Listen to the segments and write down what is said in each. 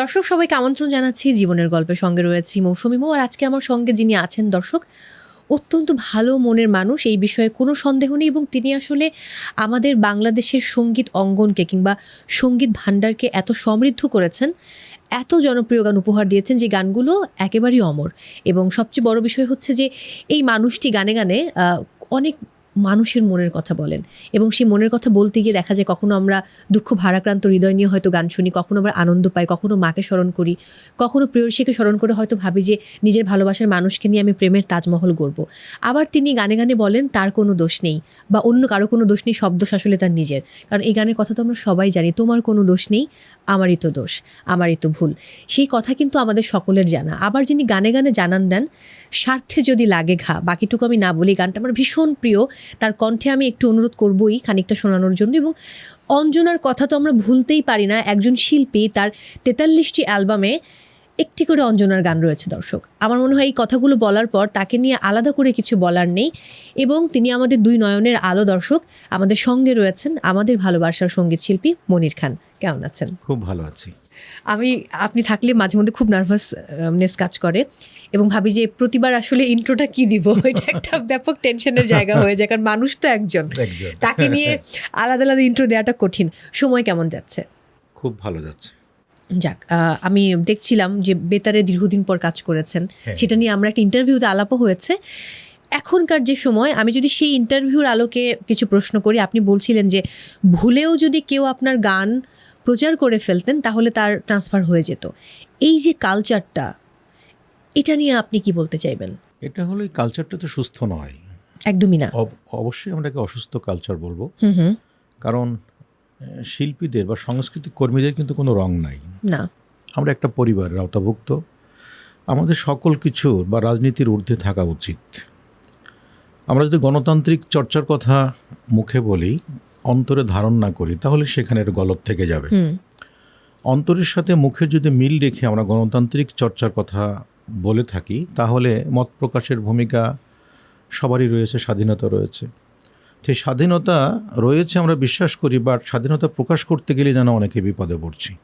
দর্শক, সবাইকে আমন্ত্রণ জানাচ্ছি। জীবনের গল্পের সঙ্গে রয়েছি মৌসুমি মৌ। আর আজকে আমার সঙ্গে যিনি আছেন দর্শক, অত্যন্ত ভালো মনের মানুষ, এই বিষয়ে কোনো সন্দেহ নেই এবং তিনি আসলে আমাদের বাংলাদেশের সংগীত অঙ্গনকে কিংবা সংগীত ভাণ্ডারকে এত সমৃদ্ধ করেছেন, এত জনপ্রিয় গান উপহার দিয়েছেন যে গানগুলো একেবারেই অমর। এবং সবচেয়ে বড় বিষয় হচ্ছে যে এই মানুষটি গানে গানে অনেক মানুষের মনের কথা বলেন। এবং সেই মনের কথা বলতে গিয়ে দেখা যায় কখনো আমরা দুঃখ ভারাক্রান্ত, হৃদয় নিয়ে হয়তো গান শুনি, কখনো আবার আনন্দ পাই, কখনো মাকে স্মরণ করি, কখনো প্রেয়সীকে স্মরণ করে হয়তো ভাবি যে নিজের ভালোবাসার মানুষকে নিয়ে আমি প্রেমের তাজমহল গড়ব। আবার তিনি গানে গানে বলেন, তার কোনো দোষ নেই বা অন্য কারও কোনো দোষ নেই শব্দ আসলে তার নিজের। কারণ এই গানের কথা তো আমরা সবাই জানি, তোমার কোনো দোষ নেই, আমারই তো দোষ, আমারই তো ভুল। সেই কথা কিন্তু আমাদের সকলের জানা। আবার যিনি গানে গানে জানান দেন, স্বার্থে যদি লাগে ঘা, বাকিটুকু আমি না বলি গানটা আমার ভীষণ প্রিয়। তার কণ্ঠে আমি একটু অনুরোধ করবই খানিকটা শোনানোর জন্য এবং অঞ্জনার কথা তো আমরা ভুলতেই পারি না, একজন শিল্পী, তার তেতাল্লিশটি অ্যালবামে একটি করে অঞ্জনার গান রয়েছে দর্শক। আমার মনে হয় এই কথাগুলো বলার পর তাকে নিয়ে আলাদা করে কিছু বলার নেই এবং তিনি আমাদের দুই নয়নের আলো দর্শক, আমাদের সঙ্গে রয়েছেন আমাদের ভালোবাসার সংগীত শিল্পী মনির খান। কেমন আছেন? খুব ভালো আছি। আমি আপনি থাকলে মাঝে মধ্যে খুব নার্ভাসনেস কাজ করে। এবং ভাবি যে প্রতিবার আসলে ইন্ট্রোটা কি দিব? এটা একটা ব্যাপক টেনশনের জায়গা হয়ে যায় কারণ মানুষ তো একজন। তাকে নিয়ে আলাদা আলাদা ইন্ট্রো দেওয়াটা কঠিন। সময় কেমন যাচ্ছে? খুব ভালো যাচ্ছে। যাক আমি দেখছিলাম যে বেতারে দীর্ঘদিন পর কাজ করেছেন। হ্যাঁ। সেটা নিয়ে আমরা একটা ইন্টারভিউতে আলাপও হয়েছে। এখনকার যে সময় আমি যদি সেই ইন্টারভিউর আলোকে কিছু প্রশ্ন করি আপনি বলছিলেন যে ভুলেও যদি কেউ আপনার গান প্রচার করে ফেলতেন তাহলে তার ট্রান্সফার হয়ে যেত। এই যে কালচারটা এটা নিয়ে আপনি কি বলতে চাইবেন? এটা হলো এই কালচারটা তো সুস্থ নয়। একদমই না। অব- অবশ্যই আমরা একে অসুস্থ কালচার বলব। কারণ শিল্পীদের বা সাংস্কৃতিক কর্মীদের কিন্তু কোনো রং নাই। না। আমরা একটা পরিবারের আওতাভুক্ত। আমাদের সকল কিছু বা রাজনীতির ঊর্ধ্বে থাকা উচিত। আমরা যদি গণতান্ত্রিক চর্চার কথা মুখে বলি অন্তরে ধারণ না করি তাহলে সেখানে একটা গলত থেকে যাবে। অন্তরের সাথে মুখে যদি মিল রেখে আমরা গণতান্ত্রিক চর্চার কথা বলে থাকি তাহলে মত প্রকাশের ভূমিকা সবারই রয়েছে স্বাধীনতা রয়েছে। সেই স্বাধীনতা রয়েছে আমরা বিশ্বাস করি বাট স্বাধীনতা প্রকাশ করতে গেলে যেন অনেকে বিপদে পড়ছি।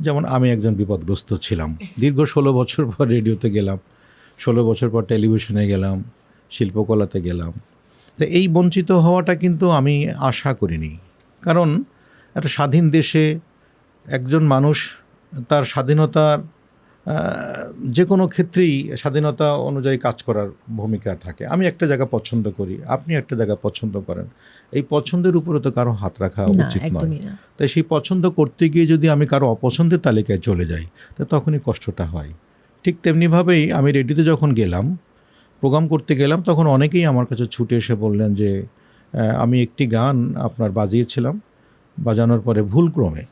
যেমন আমি একজন বিপদগ্রস্ত ছিলাম। দীর্ঘ ষোলো বছর পর রেডিওতে গেলাম ষোলো বছর পর টেলিভিশনে গেলাম শিল্পকলাতে গেলাম। তো এই বঞ্চিত হওয়াটা কিন্তু আমি আশা করিনি। কারণ একটা স্বাধীন দেশে একজন মানুষ তার স্বাধীনতার যে কোনো ক্ষেত্রেই স্বাধীনতা অনুযায়ী কাজ করার ভূমিকা থাকে। আমি একটা জায়গা পছন্দ করি আপনি একটা জায়গা পছন্দ করেন। এই পছন্দের উপরে তো কারও হাত রাখা উচিত নয়। তাই সেই পছন্দ করতে গিয়ে যদি আমি কারও অপছন্দের তালিকায় চলে যাই তা তখনই কষ্টটা হয়। ঠিক তেমনিভাবেই আমি রেডিতে যখন গেলাম প্রোগ্রাম করতে গেলাম তখন অনেকেই আমার কাছে ছুটে এসে বললেন যে আমি একটি গান আপনার বাজিয়েছিলাম বাজানোর পরে ভুলক্রমে।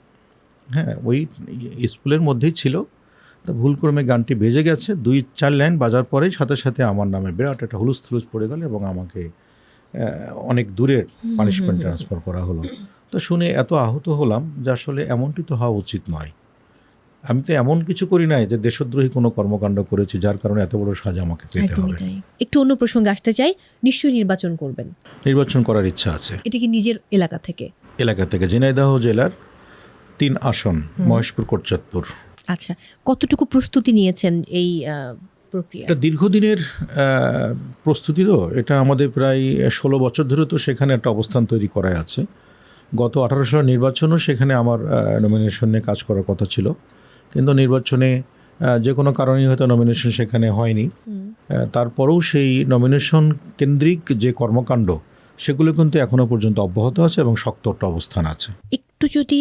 হ্যাঁ ওই স্কুলের মধ্যেই ছিল। তা ভুলক্রমে গানটি বেজে গেছে দুই চার লাইন বাজার পরেই সাথে সাথে আমার নামে বিরাট একটা হুলুস থুলুস পড়ে গেল এবং আমাকে অনেক দূরের পানিশমেন্ট ট্রান্সফার করা হলো। তো শুনে এত আহত হলাম যে আসলে এমনটি তো হওয়া উচিত নয়। আমি তো এমন কিছু করি নাই যে দেশদ্রোহী কোনো কর্মকাণ্ড করেছি যার কারণে এত বড় সাজা আমাকে পেতে হবে। একটু অন্য প্রসঙ্গে আসতে চাই নিশ্চয়ই নির্বাচন করবেন। নির্বাচন করার ইচ্ছা আছে। এটা কি নিজের এলাকা থেকে? এলাকা থেকে ঝিনাইদহ জেলার তিন আসন মহেশপুর কোটচাঁদপুর। আচ্ছা কতটুকু প্রস্তুতি নিয়েছেন এই প্রক্রিয়া? এটা দীর্ঘদিনের প্রস্তুতি তো এটা আমাদের প্রায় ষোলো বছর ধরে তো সেখানে একটা অবস্থান তৈরি করাই আছে। গত আঠারো সালের নির্বাচনও সেখানে আমার নমিনেশন নিয়ে কাজ করার কথা ছিল। কিন্তু নির্বাচনে যে কোনো কারণেই হয়তো নমিনেশন সেখানে হয়নি। তারপরেও সেই নমিনেশন কেন্দ্রিক যে কর্মকাণ্ড সেগুলো কিন্তু এখনও পর্যন্ত অব্যাহত আছে এবং শক্ত একটা অবস্থান আছে। একটু যদি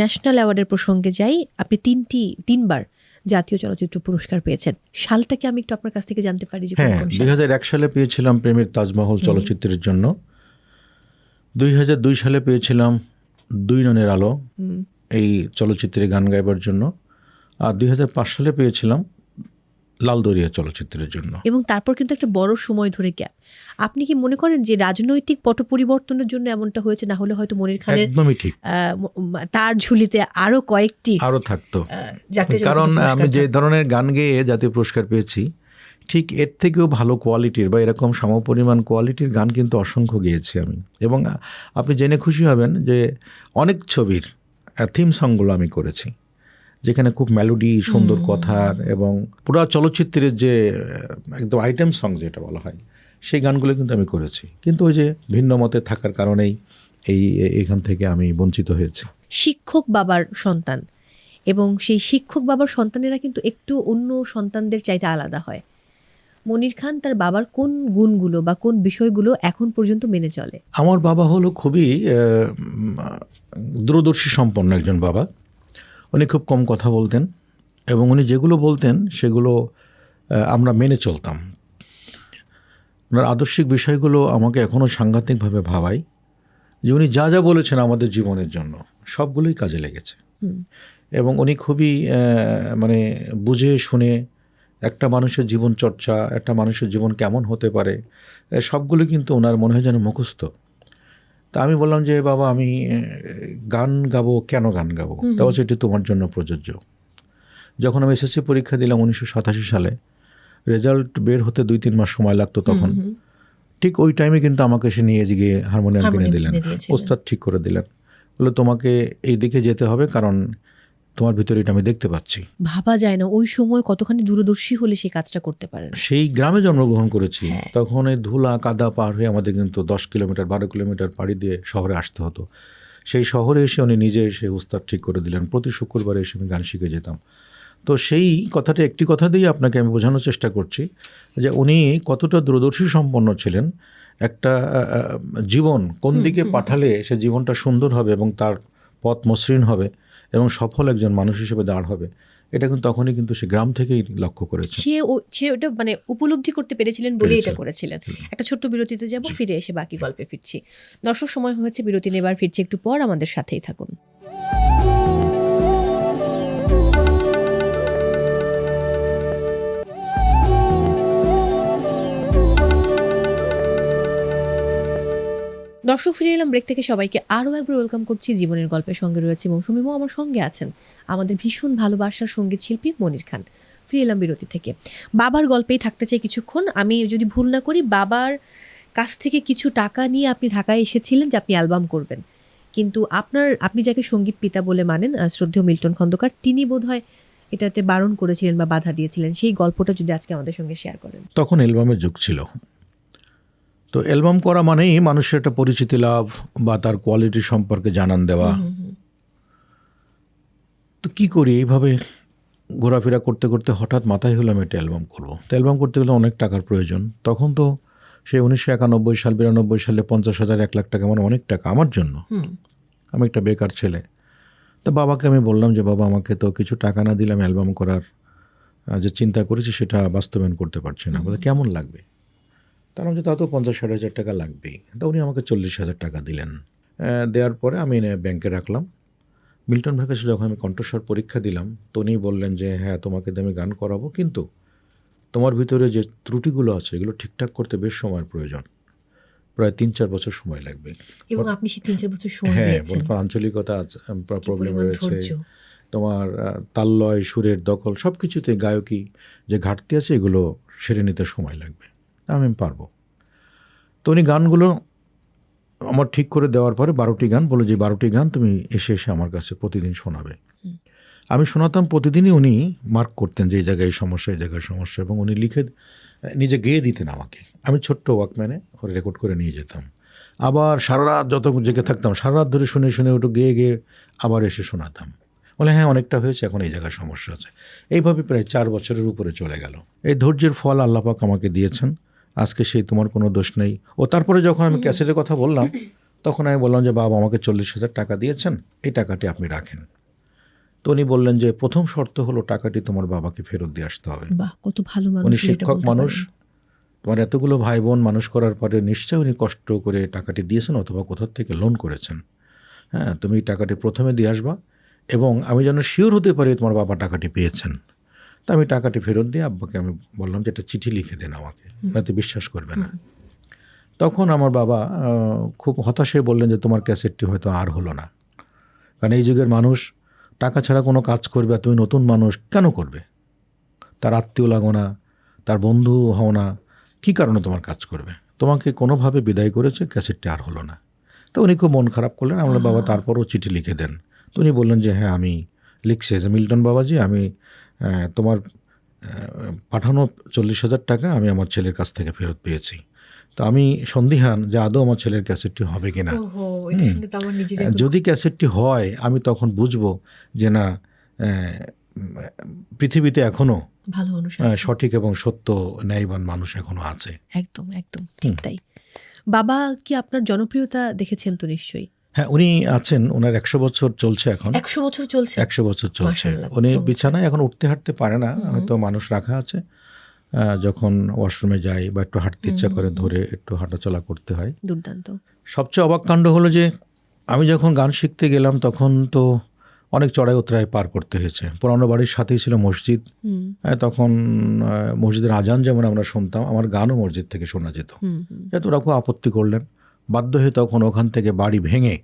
ন্যাশনাল অ্যাওয়ার্ডের প্রসঙ্গে যাই আপনি তিনটি তিনবার জাতীয় চলচ্চিত্র পুরস্কার পেয়েছেন। সালটাকে আমি একটু আপনার কাছ থেকে জানতে পারি যে হ্যাঁ দুই হাজার এক সালে পেয়েছিলাম প্রেমের তাজমহল চলচ্চিত্রের জন্য। দুই হাজার দুই সালে পেয়েছিলাম দুই ননের আলো। এই চলচ্চিত্রে গান গাইবার জন্য। আর দুই হাজার পাঁচ সালে পেয়েছিলাম লাল দরিয়া চলচ্চিত্রের জন্য। এবং তারপর কিন্তু একটা বড় সময় ধরে গ্যাপ। আপনি কি মনে করেন যে রাজনৈতিক পট পরিবর্তনের জন্য এমনটা হয়েছে? না হলে হয়তো মনির খানের একদমই ঠিক। তার ঝুলিতে আরও কয়েকটি আরও থাকতো। কারণ আমি যে ধরনের গান গেয়ে জাতীয় পুরস্কার পেয়েছি ঠিক এর থেকেও ভালো কোয়ালিটির বা এরকম সমপরিমাণ কোয়ালিটির গান কিন্তু অসংখ্য গেয়েছি আমি। এবং আপনি জেনে খুশি হবেন যে অনেক ছবির থিম সংগুলো আমি করেছি। যেখানে খুব মেলোডি সুন্দর কথার এবং পুরো চলচ্চিত্রের যে একদম আইটেম সং যেটা বলা হয় সেই গানগুলো কিন্তু আমি করেছি। কিন্তু ওই যে ভিন্ন মতে থাকার কারণেই এই এখান থেকে আমি বঞ্চিত হয়েছি। শিক্ষক বাবার সন্তান এবং সেই শিক্ষক বাবার সন্তানেরা কিন্তু একটু অন্য সন্তানদের চাইতে আলাদা হয়। মনির খান তার বাবার কোন গুণগুলো বা কোন বিষয়গুলো এখন পর্যন্ত মেনে চলে? আমার বাবা হলো খুবই দূরদর্শী সম্পন্ন একজন বাবা। উনি খুব কম কথা বলতেন এবং উনি যেগুলো বলতেন সেগুলো আমরা মেনে চলতাম। ওনার আদর্শিক বিষয়গুলো আমাকে এখনও সাংঘাতিকভাবে ভাবায় যে উনি যা যা বলেছেন আমাদের জীবনের জন্য সবগুলোই কাজে লেগেছে। এবং উনি খুবই মানে বুঝে শুনে একটা মানুষের জীবন চর্চা একটা মানুষের জীবন কেমন হতে পারে সবগুলো কিন্তু ওনার মনে হয় যেন মুখস্থ। তা আমি বললাম যে বাবা আমি গান গাবো কেন গান গাবো? তা বলছে এটি তোমার জন্য প্রযোজ্য। যখন আমি এসএসসি পরীক্ষা দিলাম উনিশশো সাতাশি সালে রেজাল্ট বের হতে দুই তিন মাস সময় লাগতো তখন। ঠিক ওই টাইমে কিন্তু আমাকে সে নিয়ে গিয়ে হারমোনিয়াম কিনে দিলেন। ওস্তাদ ঠিক করে দিলেন। বলে তোমাকে এই দিকে যেতে হবে কারণ তোমার ভিতরে এটা আমি দেখতে পাচ্ছি। ভাবা যায় না ওই সময় কতখানি দূরদর্শী হলে সেই কাজটা করতে পারেন। সেই গ্রামে জন্মগ্রহণ করেছি হ্যাঁ। তখন এই ধুলা কাদা পার হয়ে আমাদের কিন্তু দশ কিলোমিটার বারো কিলোমিটার পাড়ি দিয়ে শহরে আসতে হতো। সেই শহরে এসে উনি নিজে এসে উস্তাদ ঠিক করে দিলেন। প্রতি শুক্রবারে এসে আমি গান শিখে যেতাম। তো সেই কথাটা একটি কথা দিয়ে আপনাকে আমি বোঝানোর চেষ্টা করছি যে উনি কতটা দূরদর্শী সম্পন্ন ছিলেন একটা জীবন কোন দিকে পাঠালে সে জীবনটা সুন্দর হবে এবং তার পথ মসৃণ হবে। এবং সফল একজন মানুষ হিসেবে দাঁড় হবে। এটা কিন্তু তখনই কিন্তু সে গ্রাম থেকেই লক্ষ্য করেছে। সে ওটা মানে উপলব্ধি করতে পেরেছিলেন বলে এটা করেছিলেন। একটা ছোট্ট বিরতিতে যাব ফিরে এসে বাকি গল্পে ফিরছি। দর্শক সময় হয়েছে বিরতি নেবার ফিরছি একটু পর আমাদের সাথেই থাকুন। দর্শক, ফিরে এলাম ব্রেক থেকে। সবাইকে আরও একবার ওয়েলকাম করছি। জীবনের গল্পের সঙ্গে রয়েছে মৌসুমিমও আমার সঙ্গে আছেন আমাদের ভীষণ ভালোবাসার সংগীত শিল্পী মনির খান। ফিরে এলাম বিরতি থেকে। বাবার গল্পেই থাকতে চাই কিছুক্ষণ। আমি যদি ভুল না করি, বাবার কাছ থেকে কিছু টাকা নিয়ে আপনি ঢাকায় এসেছিলেন যে আপনি অ্যালবাম করবেন। কিন্তু আপনার, আপনি যাকে সংগীত পিতা বলে মানেন শ্রদ্ধেয় মিল্টন খন্দকার, তিনি বোধহয় এটাতে বারণ করেছিলেন বা বাধা দিয়েছিলেন। সেই গল্পটা যদি আজকে আমাদের সঙ্গে শেয়ার করেন। তখন অ্যালবামের যুগ ছিল। তো অ্যালবাম করা মানেই মানুষের একটা পরিচিতি লাভ বা তার কোয়ালিটি সম্পর্কে জানান দেওয়া। তো কী করি? এইভাবে ঘোরাফেরা করতে করতে হঠাৎ মাথায় হলো আমি একটা অ্যালবাম করব। তো অ্যালবাম করতে গেলে অনেক টাকার প্রয়োজন। তখন তো সেই উনিশশো একানব্বই সাল বিরানব্বই সালে পঞ্চাশ হাজার এক লাখ টাকা মানে অনেক টাকা আমার জন্য। আমি একটা বেকার ছেলে। তো বাবাকে আমি বললাম যে বাবা আমাকে তো কিছু টাকা না দিলাম অ্যালবাম করার যে চিন্তা করেছি সেটা বাস্তবায়ন করতে পারছি না। বলে কেমন লাগবে? তার মধ্যে তাও তো পঞ্চাশ ষাট হাজার টাকা লাগবেই। তা উনি আমাকে চল্লিশ হাজার টাকা দিলেন। দেওয়ার পরে আমি এনে ব্যাংকে রাখলাম। মিল্টন ভাইয়ের কাছে যখন আমি কণ্ঠস্বর পরীক্ষা দিলাম তো উনি বললেন যে হ্যাঁ তোমাকে দিয়ে আমি গান করাবো কিন্তু তোমার ভিতরে যে ত্রুটিগুলো আছে এগুলো ঠিকঠাক করতে বেশ সময়ের প্রয়োজন। প্রায় তিন চার বছর সময় লাগবে। এবং আপনি সেই তিন চার বছর সময় হ্যাঁ তোমার আঞ্চলিকতা আছে, প্রবলেম রয়েছে। তোমার তাললয় সুরের দখল সব কিছুতে গায়কী যে ঘাটতি আছে এগুলো সেরে নিতে সময় লাগবে। আমি পারব। তো উনি গানগুলো আমার ঠিক করে দেওয়ার পরে বারোটি গান বলে যে বারোটি গান তুমি এসে এসে আমার কাছে প্রতিদিন শোনাবে। আমি শোনাতাম প্রতিদিনই উনি মার্ক করতেন যে এই জায়গায় এই সমস্যা এই জায়গায় সমস্যা এবং উনি লিখে নিজে গেয়ে দিতেন আমাকে। আমি ছোট্ট ওয়াকম্যানে ওর রেকর্ড করে নিয়ে যেতাম। আবার সারা রাত যত জেগে থাকতাম সারা রাত ধরে শুনে শুনে ওটু গেয়ে গেয়ে আবার এসে শোনাতাম। বলে হ্যাঁ অনেকটা হয়েছে এখন এই জায়গায় সমস্যা আছে। এইভাবে প্রায় চার বছরের উপরে চলে গেল। এই ধৈর্যের ফল আল্লাপাক আমাকে দিয়েছেন। আজকে সেই তোমার কোনো দোষ নেই। ও তারপরে যখন আমি ক্যাসেটের কথা বললাম তখন আমি বললাম যে বাবা আমাকে চল্লিশ হাজার টাকা দিয়েছেন এই টাকাটি আপনি রাখেন। তো উনি বললেন যে প্রথম শর্ত হলো টাকাটি তোমার বাবাকে ফেরত দিয়ে আসতে হবে। বাহ কত ভালো মানুষ উনি শিক্ষক মানুষ। তোমার এতগুলো ভাই বোন মানুষ করার পরে নিশ্চয়ই উনি কষ্ট করে টাকাটি দিয়েছেন অথবা কোথাও থেকে লোন করেছেন। হ্যাঁ তুমি টাকাটি প্রথমে দিয়ে আসবা এবং আমি যেন শিওর হতে পারি তোমার বাবা টাকাটি পেয়েছেন। তা আমি টাকাটি ফেরত দিয়ে আব্বাকে আমি বললাম যে একটা চিঠি লিখে দেন আমাকে। নাতে বিশ্বাস করবে না। তখন আমার বাবা খুব হতাশ বললেন যে তোমার ক্যাসেটটি হয়তো আর হলো না। কারণ এই যুগের মানুষ টাকা ছাড়া কোনো কাজ করবে আর তুমি নতুন মানুষ কেন করবে? তার আত্মীয় লাগো না তার বন্ধু হও না কী কারণে তোমার কাজ করবে? তোমাকে কোনোভাবে বিদায় করেছে ক্যাসেটটি আর হলো না। তো উনি খুব মন খারাপ করলেন। আমার বাবা তারপরও চিঠি লিখে দেন। তো উনি বললেন যে হ্যাঁ আমি লিখছে। যে মিল্টন বাবাজি আমি তোমার পাঠানো চল্লিশ হাজার টাকা আমি আমার ছেলের কাছ থেকে ফেরত পেয়েছি। তো আমি সন্দিহান যে আদৌ আমার ছেলের ক্যাসেটটি হবে কি না যদি ক্যাসেটটি হয় আমি তখন বুঝব যে না পৃথিবীতে এখনও ভালো মানুষ সঠিক এবং সত্য ন্যায়বান মানুষ এখনও আছে। একদম একদম ঠিক তাই। বাবা কি আপনার জনপ্রিয়তা দেখেছেন তো নিশ্চয়ই? হ্যাঁ উনি আছেন ওনার একশো বছর চলছে এখন। একশো বছর চলছে? একশো বছর চলছে। উনি বিছানায় এখন উঠতে হাঁটতে পারে না। হয়তো মানুষ রাখা আছে। যখন ওয়াশরুমে যাই বা একটু হাঁটতে ইচ্ছা করে ধরে একটু হাঁটাচলা করতে হয়। দুর্দান্ত। সবচেয়ে অবাক কাণ্ড হলো যে আমি যখন গান শিখতে গেলাম তখন তো অনেক চড়াই উতরাই পার করতে হয়েছে। পুরানো বাড়ির সাথেই ছিল মসজিদ। তখন মসজিদের আজান যেমন আমরা শুনতাম আমার গানও মসজিদ থেকে শোনা যেত। যেহেতু ওরা খুব আপত্তি করলেন। বাধ্য হয়ে তখন ওখান থেকে বাড়ি ভেঙে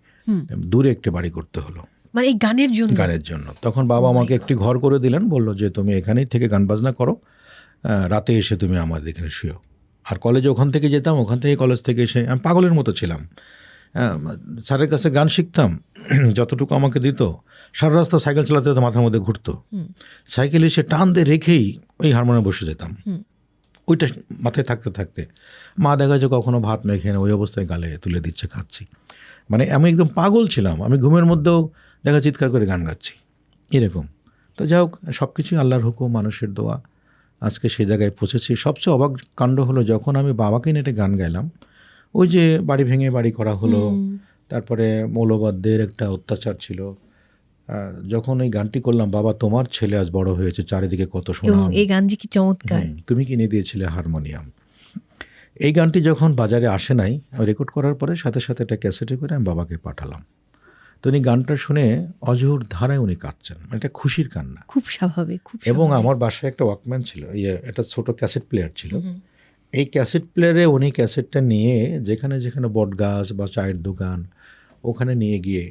দূরে একটি বাড়ি করতে হলো। মানে এই গানের জন্য? গানের জন্য। তখন বাবা Oh আমাকে একটি ঘর করে দিলেন বলল যে তুমি এখানেই থেকে গান বাজনা করো রাতে এসে তুমি আমার এখানে শুয়েও আর কলেজে ওখান থেকে যেতাম ওখান থেকে কলেজ থেকে এসে আমি পাগলের মতো ছিলাম। স্যারের কাছে গান শিখতাম যতটুকু আমাকে দিত সারা রাস্তা সাইকেল চালাতে মাথার মধ্যে ঘুরতো। সাইকেল এসে টান দিয়ে রেখেই ওই হারমোনিয়ামে বসে যেতাম। ওইটা মাথায় থাকতে থাকতে মা দেখা যায় কখনো ভাত মেখে না ওই অবস্থায় গালে তুলে দিচ্ছে খাচ্ছি। মানে আমি একদম পাগল ছিলাম আমি ঘুমের মধ্যেও দেখা চিৎকার করে গান গাচ্ছি। এরকম। তো যাই হোক সব কিছুই আল্লাহর হুকুম মানুষের দোয়া। আজকে সে জায়গায় পৌঁছেছি। সবচেয়ে অবাক কাণ্ড হলো যখন আমি বাবাকে নেটে গান গাইলাম। ওই যে বাড়ি ভেঙে বাড়ি করা হলো তারপরে মৌলবাদদের একটা অত্যাচার ছিল। যখন এই গানটি করলাম বাবা তোমার ছেলে আজ বড় হয়েছে চারিদিকে কত শোনা এই গান যে কি চমৎকার? তুমি কিনে দিয়েছিলে হারমোনিয়াম। এই গানটি যখন বাজারে আসে নাই রেকর্ড করার পরে সাথে সাথে একটা ক্যাসেটে করে আমি বাবাকে পাঠালাম। তো উনি গানটা শুনে অজোর ধারায় উনি কাঁদছেন মানে এটা খুশির কান্না। খুব স্বাভাবিক খুব এবং আমার বাসায় একটা ওয়াকম্যান ছিল ইয়ে একটা ছোট ক্যাসেট প্লেয়ার ছিল। এই ক্যাসেট প্লেয়ারে উনি ক্যাসেটটা নিয়ে যেখানে যেখানে বট গাছ বা চায়ের দোকান ওখানে নিয়ে গিয়ে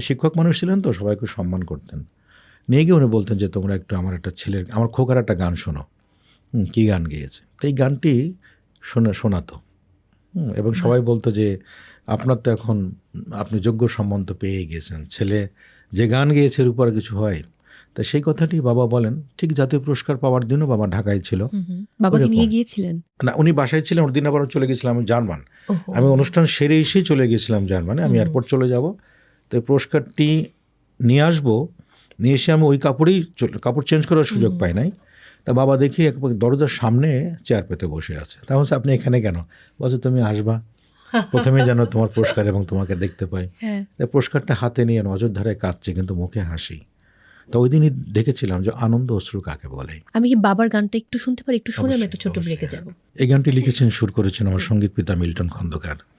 শিক্ষক মানুষ ছিলেন তো সবাইকে সম্মান করতেন। নিয়ে গিয়ে উনি বলতেন যে তোমরা একটু আমার একটা ছেলের আমার খোকার একটা গান শোনো। কী গান গেয়েছে? তো এই গানটি শোনা শোনাতো। এবং সবাই বলতো যে আপনার তো এখন আপনি যোগ্য সম্বন্ধ পেয়ে গেছেন। ছেলে যে গান গেয়েছে এর উপর কিছু হয়? তা সেই কথাটি বাবা বলেন ঠিক জাতীয় পুরস্কার পাওয়ার দিনও বাবা ঢাকায় ছিল। বাবাকে নিয়ে গিয়েছিলেন? না উনি বাসায় ছিলেন ওর দিন আবার চলে গেছিলাম জার্মান। আমি অনুষ্ঠান সেরে এসেই চলে গেছিলাম জার্মানে আমি। এয়ারপোর্ট চলে যাব। তো পুরস্কারটি নিয়ে আসব। নিয়ে এসে আমি ওই কাপড়েই কাপড় চেঞ্জ করার সুযোগ পাই নাই। তা বাবা দেখি একবার দরজার সামনে চেয়ার পেতে বসে আছে। তা বলছে আপনি এখানে কেন? বলছে তুমি আসবা। প্রথমে যেন তোমার পুরস্কার এবং তোমাকে দেখতে পাই। হ্যাঁ। তা পুরস্কারটা হাতে নিয়ে নজর ধারায় কাঁদছে কিন্তু মুখে হাসি। তো ওই দিনই দেখেছিলাম যে আনন্দ অশ্রু কাকে বলে। আমি কি বাবার গানটা একটু শুনতে পারি? একটু শুনে আমি একটা ছোট ব্রেকে। যাব। এই গানটি লিখেছেন সুর করেছেন আমার সংগীত পিতা মিল্টন খন্দকার।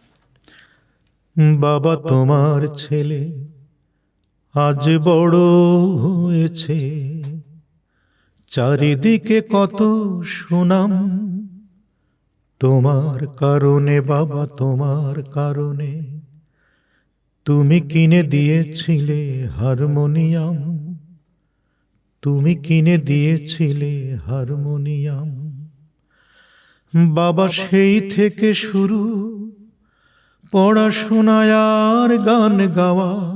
বাবা তোমার ছেলে আজ বড় হয়েছে। চারিদিকে কত সুনাম, তোমার কারণে বাবা, তোমার কারণে। তুমি কিনে দিয়েছিলে হারমোনিয়াম, তুমি কিনে দিয়েছিলে হারমোনিয়াম। বাবা সেই থেকে শুরু পড়াশোনায় আর গান গাওয়া।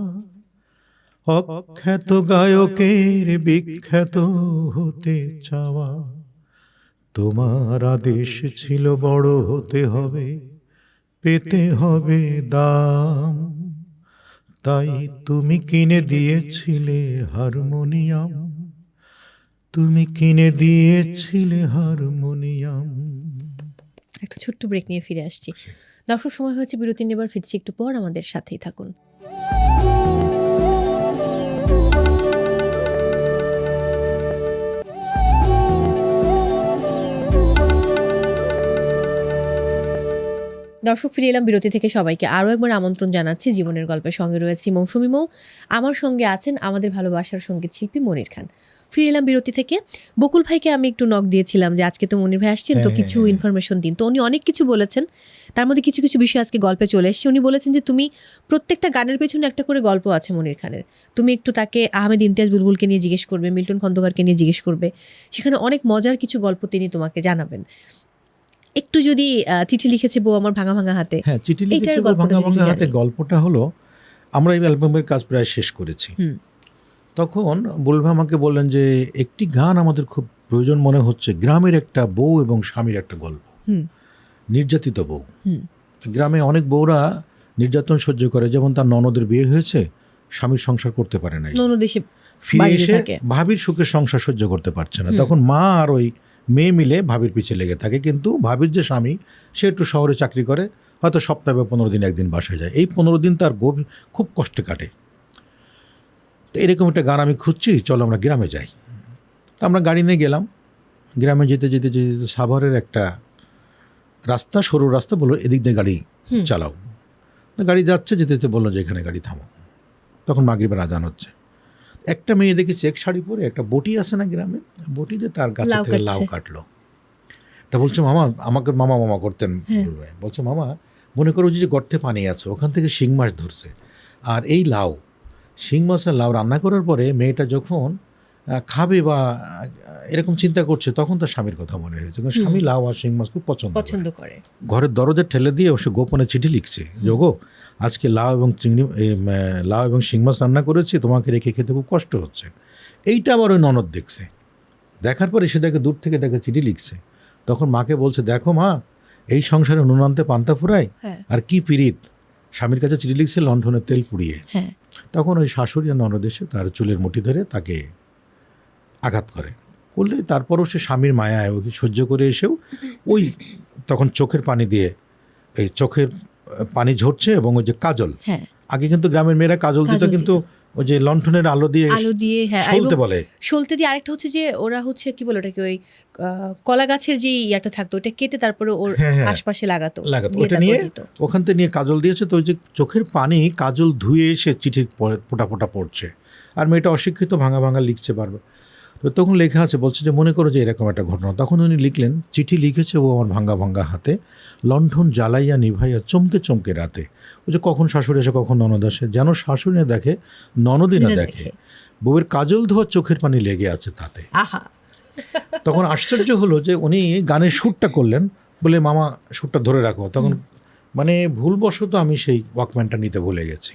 অখ্যাত গায়কের বিখ্যাত হতে চাওয়া। তোমার আদেশ ছিল বড় হতে হবে, পেতে হবে দাম। তাই তুমি কিনে দিয়েছিলে হারমোনিয়াম। তুমি কিনে দিয়েছিলে হারমোনিয়াম। একটা ছোট্ট ব্রেক নিয়ে ফিরে আসছি। দর্শক সময় হয়েছে, বিরতি নেবার, ফিরছি একটু পর, আমাদের সাথেই থাকুন। দর্শক, ফিরে এলাম বিরতি থেকে সবাইকে। আরও একবার আমন্ত্রণ জানাচ্ছি, জীবনের গল্পের সঙ্গে রয়েছি মৌসুমি মৌ। আমার সঙ্গে আছেন আমাদের ভালোবাসার সংগীত শিল্পী মনির খান। ফিরে এলাম বিরতি থেকে। বকুল ভাইকে আমি একটু নক দিয়েছিলাম যে আজকে তো মনির ভাই আসছেন তো হ্যাঁ, কিছু হ্যাঁ। ইনফরমেশন দিন। তো উনি অনেক কিছু বলেছেন। তার মধ্যে কিছু কিছু বিষয় আজকে গল্পে চলে এসেছে। উনি বলেছেন যে তুমি প্রত্যেকটা গানের পেছনে একটা করে গল্প আছে মনির খানের। তুমি একটু তাকে আহমেদ ইমতিয়াজ বুলবুলকে নিয়ে জিজ্ঞেস করবে মিল্টন খন্দকারকে নিয়ে জিজ্ঞেস করবে। সেখানে অনেক মজার কিছু গল্প তিনি তোমাকে জানাবেন। একটু যদি চিঠি লিখেছে বউ আমার ভাঙা ভাঙা হাতে হ্যাঁ চিঠি লিখেছে গল্পটা ভাঙা ভাঙা হাতে। গল্পটা হলো আমরা এই অ্যালবামের কাজ প্রায় শেষ করেছি। তখন বুলভা আমাকে বললেন যে একটি গান আমাদের খুব প্রয়োজন মনে হচ্ছে। গ্রামের একটা বউ এবং স্বামীর একটা গল্প। হুম। নির্যাতিত বউ। হুম। গ্রামে অনেক বউরা নির্যাতন সহ্য করে। যেমন তার ননদের বিয়ে হয়েছে স্বামীর সংসার করতে পারে নাই। ফিরে এসে ভাবির সুখের সংসার সহ্য করতে পারছে না। তখন মা আর ওই মেয়ে মিলে ভাবির পিছে লেগে থাকে। কিন্তু ভাবির যে স্বামী সে একটু শহরে চাকরি করে। হয়তো সপ্তাহে পনেরো দিন একদিন বাসায় যায়। এই পনেরো দিন তার গভীর খুব কষ্টে কাটে। তো এরকম একটা গান আমি খুঁজছি চলো আমরা গ্রামে যাই। তো আমরা গাড়ি নিয়ে গেলাম। গ্রামে যেতে যেতে যেতে যেতে সাভারের একটা রাস্তা সরু রাস্তা বলল এদিক দিয়ে গাড়ি চালাও। গাড়ি যাচ্ছে যেতে যেতে বলল যে এখানে গাড়ি থামো। তখন মাগরিবের আজান হচ্ছে। একটা মেয়ে দেখি চেক শাড়ি পরে একটা বটি আছে না গ্রামে? বটি যে তার গাছ থেকে লাউ কাটলো। তা বলছে মামা আমাকে মামা মামা করতেন। হ্যাঁ। বলছে মামা মনে করো যে গর্তে পানি আছে ওখান থেকে শিং মাছ ধরছে। আর এই লাউ শিং মাছের লাউ রান্না করার পরে মেয়েটা যখন খাবে বা এরকম চিন্তা করছে তখন তার স্বামীর কথা মনে হয়েছে। কারণ স্বামী লাউ আর শিং মাছ খুব পছন্দ পছন্দ করে। ঘরের দরজা ঠেলে দিয়ে সে গোপনে চিঠি লিখছে যোগো আজকে লাউ এবং চিংড়ি লাউ এবং শিং মাছ রান্না করেছি তোমাকে রেখে খেতে খুব কষ্ট হচ্ছে। এইটা আবার ওই ননদ দেখছে। দেখার পরে সে দেখে দূর থেকে দেখে চিঠি লিখছে। তখন মাকে বলছে দেখো মা এই সংসারে নুন আনতে পান্তা ফুরায় হ্যাঁ। আর কি পিরিত স্বামীর কাছে চিঠি লিখছে লণ্ঠনের তেল পুড়িয়ে। হ্যাঁ। তখন ওই শাশুড়ি ননদ এসে তার চুলের মুঠি ধরে তাকে আঘাত করে। করলে তারপরও সে স্বামীর মায়ায় ওকে সহ্য করে এসেও ওই তখন চোখের পানি দিয়ে এই চোখের পানি ঝরছে এবং ওই যে কাজল হ্যাঁ। আগে কিন্তু গ্রামের মেয়েরা কাজল দিত। কিন্তু ওই যে লণ্ঠনের আলো দিয়ে আলো দিয়ে হ্যাঁ সলতে বলে। সলতে দিয়ে আরেকটা হচ্ছে যে ওরা হচ্ছে কি বলে ওটাকে ওই কলা গাছের যে ইয়াটা থাকতো ওটা কেটে তারপরে ওর হ্যাঁ হ্যাঁ। আশপাশে লাগাতো লাগাতো। ওটা নিয়ে ওখান থেকে নিয়ে কাজল দিয়েছে তো ওই যে চোখের পানি কাজল ধুয়ে এসে চিঠি পোটা ফোঁটা পড়ছে। আর মেয়েটা অশিক্ষিত ভাঙা ভাঙা লিখছে বারবার। তো তখন লেখা আছে বলছে যে মনে করো যে এরকম একটা ঘটনা। তখন উনি লিখলেন চিঠি লিখেছে ও আমার ভাঙ্গা ভাঙ্গা হাতে লণ্ঠন জ্বালাইয়া নিভাইয়া চমকে চমকে রাতে। ওই যে কখন শাশুড়ি আসে কখন ননদ আসে যেন শাশুড়ি না দেখে ননদই না দেখে। বউয়ের কাজল ধোয়া চোখের পানি লেগে আছে তাতে। তখন আশ্চর্য হলো যে উনি গানের সুরটা করলেন বলে মামা সুরটা ধরে রাখো। তখন মানে ভুলবশত আমি সেই ওয়াকম্যানটা নিতে ভুলে গেছি।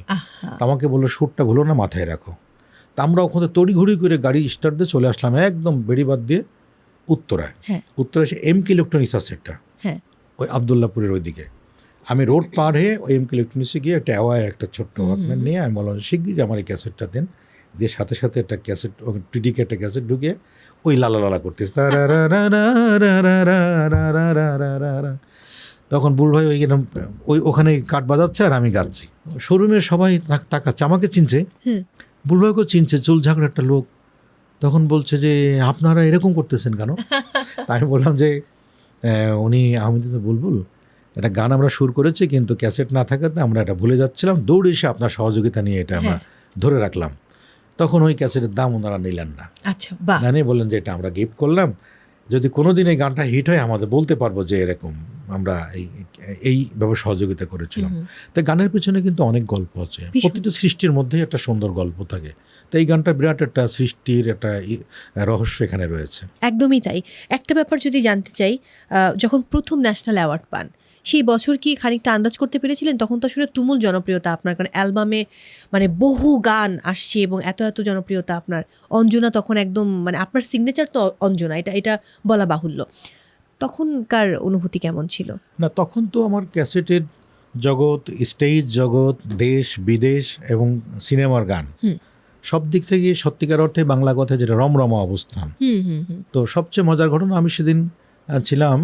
আমাকে বলল সুরটা ভুলো না মাথায় রাখো। তা আমরা ওখানে তড়িঘড়ি করে গাড়ি স্টার্ট দিয়ে চলে আসলাম একদম বেড়িবাদ দিয়ে উত্তরায় হ্যাঁ। উত্তরায় সে এম কে ইলেকট্রনিক্স আছে একটা হ্যাঁ। ওই আবদুল্লাপুরের ওইদিকে আমি রোড পার হয়ে ওই এম কে ইলেকট্রনিক্সে গিয়ে একটা অ্যাওয়ায় একটা ছোট্ট হুম। নিয়ে আমি বললাম শিগগিরই আমার এই ক্যাসেটটা দেন দিয়ে সাথে সাথে একটা ক্যাসেট টিডিকে একটা ক্যাসেট ঢুকিয়ে ওই লালা লালা করতেছে তখন বুল ভাই ওই ওই ওখানে কাঠ বাজাচ্ছে আর আমি গাচ্ছি শোরুমের সবাই তাকাচ্ছে আমাকে চিনছে বুল চিনছে চুল ঝাঁকড়া একটা লোক। তখন বলছে যে আপনারা এরকম করতেছেন কেন? আমি বললাম যে উনি আহমেদ বুলবুল। একটা গান আমরা সুর করেছি কিন্তু ক্যাসেট না থাকাতে আমরা এটা ভুলে যাচ্ছিলাম। দৌড়ে এসে আপনার সহযোগিতা নিয়ে এটা আমরা হ্যাঁ। ধরে রাখলাম। তখন ওই ক্যাসেটের দাম ওনারা নিলেন না। আচ্ছা বললেন যে এটা আমরা গিফট করলাম। যদি কোনো দিন এই গানটা হিট হয় আমাদের বলতে পারব যে এরকম আমরা এই এইভাবে সহযোগিতা করেছিলাম। হুম, তো গানের পিছনে কিন্তু অনেক গল্প আছে। প্রতিটা সৃষ্টির মধ্যেই একটা সুন্দর গল্প থাকে। তো এই গানটা বিরাট একটা সৃষ্টির একটা রহস্য এখানে রয়েছে। একদমই তাই। একটা ব্যাপার যদি জানতে চাই যখন প্রথম ন্যাশনাল অ্যাওয়ার্ড পান সেই বছর কি খানিকটা আন্দাজ করতে পেরেছিলেন? তখন তো আসলে তুমুল জনপ্রিয়তা আপনার কারণ অ্যালবামে মানে বহু গান আসছে এবং এত এত জনপ্রিয়তা আপনার। অঞ্জনা তখন একদম মানে আপনার সিগনেচার তো অঞ্জনা। এটা এটা বলা বাহুল্য। তখনকার অনুভূতি কেমন ছিল? না তখন তো আমার ক্যাসেটের জগৎ স্টেজ জগৎ দেশ বিদেশ এবং সিনেমার গান। সব দিক থেকে সত্যিকার অর্থে বাংলা কথা যেটা রমরমা অবস্থান। তো সবচেয়ে মজার ঘটনা আমি সেদিন ছিলাম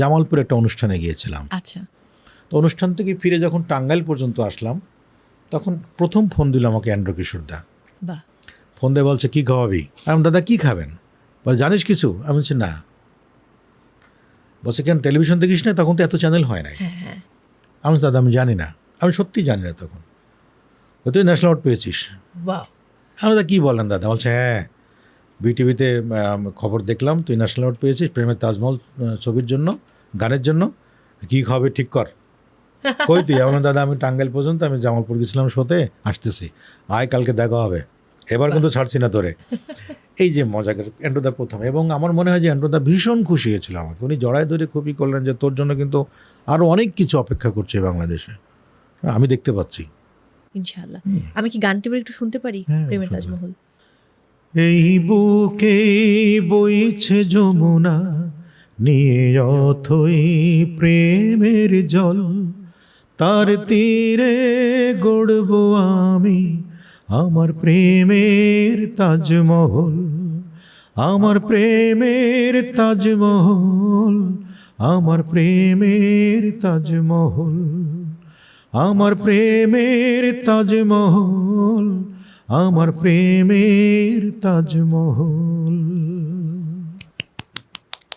জামালপুর একটা অনুষ্ঠানে গিয়েছিলাম। আচ্ছা। তো অনুষ্ঠান থেকে ফিরে যখন টাঙ্গাইল পর্যন্ত আসলাম তখন প্রথম ফোন দিল আমাকে অ্যান্ড্রো কিশোর দা ফোন দিয়ে বলছে কী খাওয়াবি? আমি দাদা কী খাবেন? বলে জানিস কিছু? আমি বলছি না। বলছে কেন টেলিভিশন দেখিস না? তখন তো এত চ্যানেল হয় নাই। হ্যাঁ হ্যাঁ। আমি দাদা আমি জানি না। আমি সত্যি জানি না তখন। তুই ন্যাশনাল অ্যাওয়ার্ড পেয়েছিস। বাহ। আমি দাদা কী বলেন দাদা? বলছে হ্যাঁ বিটিভিতে খবর দেখলাম তুই ন্যাশনাল অ্যাওয়ার্ড পেয়েছিস প্রেমের তাজমহল ছবির জন্য গানের জন্য। কী খাবে ঠিক কর। কই তুই? এমন দাদা আমি টাঙ্গাইল পর্যন্ত আমি জামালপুর গেছিলাম শোতে আসতেছি। আয় কালকে দেখা হবে। এবার কিন্তু ছাড়ছি না তোরে। এই যে মজা অ্যান্ড্রোদা প্রথম। এবং আমার মনে হয় যে অ্যান্ড্রোদা ভীষণ খুশি হয়েছিল আমাকে। উনি জড়ায় ধরে খুবই করলেন যে তোর জন্য কিন্তু আরও অনেক কিছু অপেক্ষা করছে বাংলাদেশে। আমি দেখতে পাচ্ছি। ইনশাআল্লাহ। আমি কি গানটি একটু শুনতে পারি? হ্যাঁ, প্রেমের তাজমহল। এই বুকে বইছে যমুনা নিয়ে অথই প্রেমের জল তার তীরে গড়ব আমি আমার প্রেমের তাজমহল, আমার প্রেমের তাজমহল, আমার প্রেমের তাজমহল, আমার প্রেমের তাজমহল, আমার প্রেমের তাজমহল।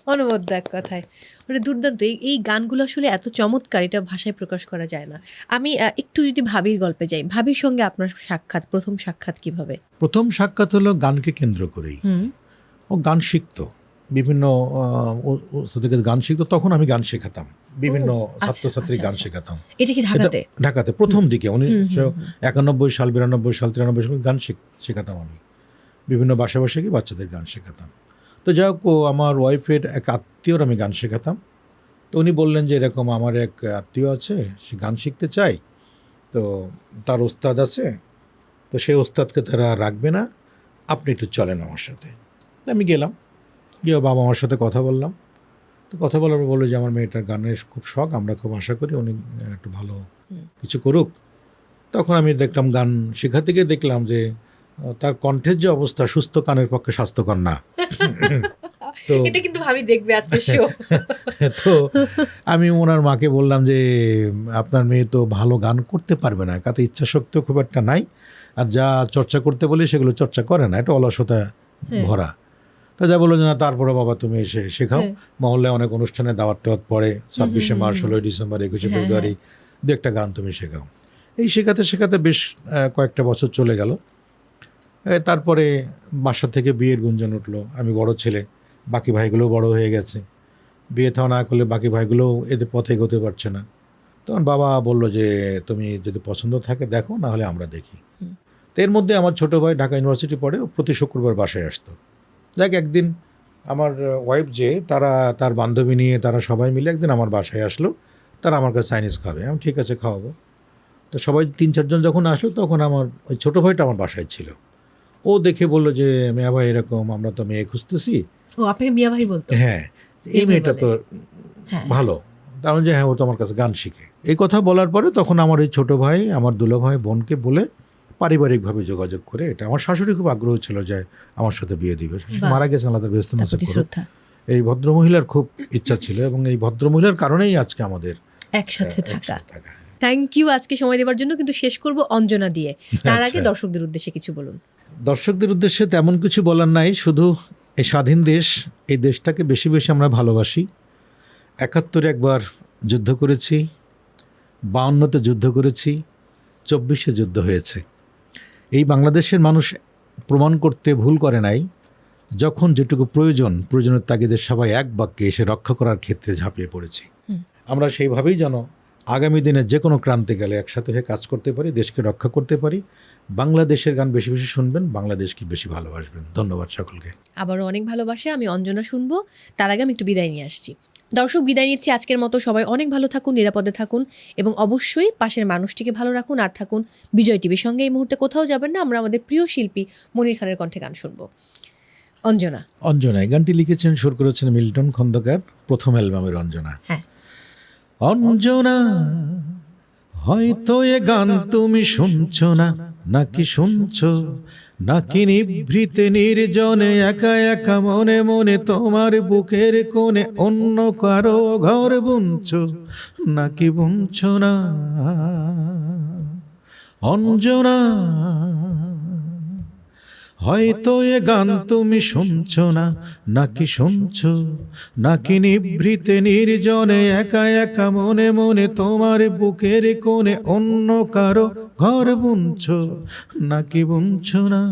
অনবদ্য এক কথায়। মানে দুর্দান্ত। এই এই গানগুলো আসলে এত চমৎকার এটা ভাষায় প্রকাশ করা যায় না। আমি একটু যদি ভাবির গল্পে যাই ভাবির সঙ্গে আপনার সাক্ষাৎ প্রথম সাক্ষাৎ কীভাবে? প্রথম সাক্ষাৎ হলো গানকে কেন্দ্র করেই। ও গান শিখতো। বিভিন্ন আহ, ও- ও থেকে গান শিখতো তখন আমি গান শেখাতাম। বিভিন্ন আচ্ছা, ছাত্রছাত্রী আচ্ছা, গান আচ্ছা। শেখাতাম। এটা কি ঢাকাতে? ঢাকাতে প্রথম দিকে উনিশশো। একানব্বই সাল বিরানব্বই সাল তিরানব্বই সাল গান শেখ- শেখাতাম আমি। বিভিন্ন বাসা বাসা গিয়ে বাচ্চাদের গান শেখাতাম। তো যাই হোক আমার ওয়াইফের এক আত্মীয়র আমি গান শেখাতাম। তো উনি বললেন যে এরকম আমার এক আত্মীয় আছে সে গান শিখতে চাই। তো তার ওস্তাদ আছে তো সেই ওস্তাদকে তারা রাখবে না আপনি একটু চলেন আমার সাথে। তো আমি গেলাম গিয়ে বাবা আমার সাথে কথা বললাম। তো কথা বলার পর বলল যে আমার মেয়েটার গানের খুব শখ আমরা খুব আশা করি উনি একটু ভালো কিছু করুক। তখন আমি দেখলাম গান শেখাতে গিয়ে দেখলাম যে তার কণ্ঠের যে অবস্থা সুস্থ কানের পক্ষে স্বাস্থ্যকর না। তো এটা কিন্তু ভাবি দেখবে আজকে শো তো আমি ওনার মাকে বললাম যে আপনার মেয়ে তো ভালো গান করতে পারবে না কাতে ইচ্ছা শক্তিও খুব একটা নাই আর যা চর্চা করতে বলি সেগুলো চর্চা করে না এটা অলসতা হ্যাঁ। ভরা। তা যা বলল যে না তারপরে বাবা তুমি এসে শেখাও। হ্যাঁ। মহল্লায় অনেক অনুষ্ঠানে দাওয়াত টাওয়াত পড়ে ছাব্বিশে মার্চ ষোলোই ডিসেম্বর একুশে হ্যাঁ, ফেব্রুয়ারি দু একটা গান তুমি শেখাও। এই শেখাতে শেখাতে বেশ কয়েকটা বছর চলে গেল। তারপরে বাসা থেকে বিয়ের গুঞ্জন উঠল। আমি বড় ছেলে বাকি ভাইগুলো বড় হয়ে গেছে। বিয়ে থাও না করলে বাকি ভাইগুলোও এদের পথে এগোতে পারছে না। তখন বাবা বলল যে তুমি যদি পছন্দ থাকে দেখো না হলে আমরা দেখি। তো এর মধ্যে আমার ছোটো ভাই ঢাকা ইউনিভার্সিটি পড়ে প্রতি শুক্রবার বাসায় আসতো। যাক একদিন আমার ওয়াইফ যে তারা তার বান্ধবী নিয়ে তারা সবাই মিলে একদিন আমার বাসায় আসলো। তারা আমার কাছে চাইনিজ খাবে। আমি ঠিক আছে খাওয়াবো। তো সবাই তিন চারজন যখন আসলো তখন আমার ওই ছোটো ভাইটা আমার বাসায় ছিল। ও দেখে বলল যে মেয়া ভাই এরকম আমরা তো মেয়ে খুঁজতেছি। ও আপনাকে মিয়া ভাই বলতো হ্যাঁ এই মেয়েটা তো হ্যাঁ। ভালো। কারণ যে হ্যাঁ ও তো আমার কাছে গান শিখে। এই কথা বলার পরে তখন আমার এই ছোট ভাই আমার দুলো ভাই বোনকে বলে পারিবারিকভাবে যোগাযোগ করে এটা। আমার শাশুড়ি খুব আগ্রহ ছিল যে আমার সাথে বিয়ে দিবে। মারা গেছেন আলাদা ব্যস্ত এই ভদ্রমহিলার খুব ইচ্ছা ছিল এবং এই ভদ্রমহিলার কারণেই আজকে আমাদের একসাথে থাকা। থাকা থ্যাংক ইউ আজকে সময় দেওয়ার জন্য কিন্তু শেষ করব অঞ্জনা দিয়ে। তার আগে আচ্ছা। দর্শকদের উদ্দেশ্যে কিছু বলুন। দর্শকদের উদ্দেশ্যে তেমন কিছু বলার নাই শুধু এই স্বাধীন দেশ এই দেশটাকে বেশি বেশি আমরা ভালোবাসি। একাত্তরে একবার যুদ্ধ করেছি বাউন্নতে যুদ্ধ করেছি চব্বিশে যুদ্ধ হয়েছে। এই বাংলাদেশের মানুষ প্রমাণ করতে ভুল করে নাই যখন যেটুকু প্রয়োজন প্রয়োজনের তাগিদের সবাই এক বাক্যে এসে রক্ষা করার ক্ষেত্রে ঝাঁপিয়ে পড়েছি। আমরা সেইভাবেই যেন আগামী দিনে যে কোনো ক্রান্তে গেলে একসাথে হয়ে কাজ করতে পারি দেশকে রক্ষা করতে পারি। বাংলাদেশের গান বেশি বেশি শুনবেন বাংলাদেশকে বেশি ভালোবাসবেন। ধন্যবাদ সকলকে। আবারও অনেক ভালোবাসে আমি অঞ্জনা শুনব। তার আগে আমি একটু বিদায় নিয়ে আসছি। দর্শক বিদায় নিচ্ছি আজকের মতো। সবাই অনেক ভালো থাকুন নিরাপদে থাকুন এবং অবশ্যই পাশের মানুষটিকে ভালো রাখুন আর থাকুন বিজয় টিভির সঙ্গে। এই মুহূর্তে কোথাও যাবেন না আমরা আমাদের প্রিয় শিল্পী মনির খানের কণ্ঠে গান শুনব। অঞ্জনা। অঞ্জনা এই গানটি লিখেছেন সুর করেছেন মিল্টন খন্দকার। প্রথম অ্যালবামের অঞ্জনা। হ্যাঁ। অঞ্জনা, হয়তো এ গান তুমি শুনছ না, নাকি শুনছ? নাকি নিভৃতে নির্জনে একা একা মনে মনে তোমার বুকের কোণে অন্য কারও ঘর বুনছ? নাকি বুনছ না? অঞ্জনা হয়তো এ গান তুমি শুনছ না নাকি শুনছ? নাকি নিভৃতে নির্জনে একা একা মনে মনে তোমার বুকের কোণে অন্য কারও ঘর বুনছ নাকি বুনছ না?